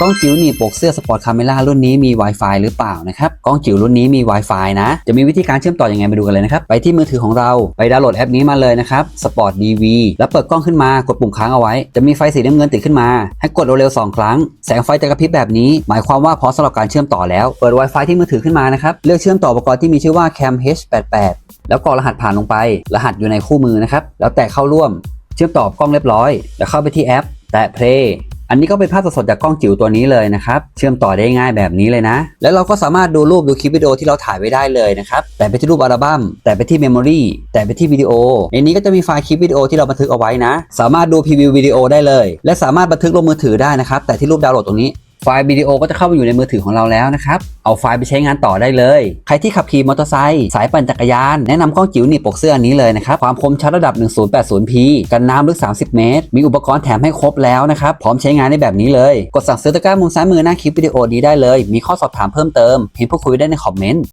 กล้องจิ๋วหนีบปกเสื้อสปอร์ตคาเมล่ารุ่นนี้มี Wi-Fi หรือเปล่านะครับกล้องจิ๋วรุ่นนี้มี Wi-Fi นะ จะมีวิธีการเชื่อมต่อยังไงมาดูกันเลยนะครับ ไปที่มือถือของเราไปดาวน์โหลดแอปนี้มาเลยนะครับ Sport DV แล้วเปิดกล้องขึ้นมากดปุ่มค้างเอาไว้ จะมีไฟสีน้ำเงินติดขึ้นมา ให้กดเร็วๆสองครั้ง แสงไฟจะกระพริบแบบนี้ หมายความว่าพร้อมสำหรับการเชื่อมต่อแล้วเปิด Wi-Fi ที่มือถือขึ้นมานะครับเลือกเชื่อมต่ออุปกรณ์ที่มีชื่อว่า Cam H88 แล้วกรอกรหัสผ่านลงไป รหัสอยู่ในคู่มือนะครับแล้วแตะเข้าร่วม เชื่อมต่อกล้องเรียบร้อย แล้วเข้าไปที่แอป แตะ play อันนี้ก็เป็นภาพสดๆจากกล้องจิ๋วตัวนี้เลยนะครับ เชื่อมต่อได้ง่ายแบบนี้เลยนะ แล้วเราก็สามารถดูรูปดูคลิปวิดีโอที่เราถ่ายไว้ได้เลยนะครับ แต่ไปที่รูปอัลบั้ม แต่ไปที่เมมโมรีแต่ไปที่วิดีโอ ในนี้ก็จะมีไฟล์คลิปวิดีโอที่เราบันทึกเอาไว้นะ สามารถดูพรีวิววิดีโอได้เลย และสามารถบันทึกลงมือถือได้นะครับ แต่ที่รูปดาวน์โหลดตรงนี้ ไฟล์วิดีโอก็จะเข้าไปอยู่ในมือถือของเราแล้วนะครับ เอาไฟล์ไปใช้งานต่อได้เลย ใครที่ขับขี่มอเตอร์ไซค์สายปั่นจักรยาน แนะนำกล้องจิ๋วหนีบปกเสื้ออันนี้เลยนะครับ ความคมชัดระดับ 1080p กันน้ำลึก 30 เมตร มีอุปกรณ์แถมให้ครบแล้วนะครับ พร้อมใช้งานได้แบบนี้เลย กดสั่งซื้อตะกร้ามุมซ้ายมือหน้าคลิปวิดีโอนี้ได้เลย มีข้อสอบถามเพิ่มเติมพิมพ์พูดคุยได้ในคอมเมนต์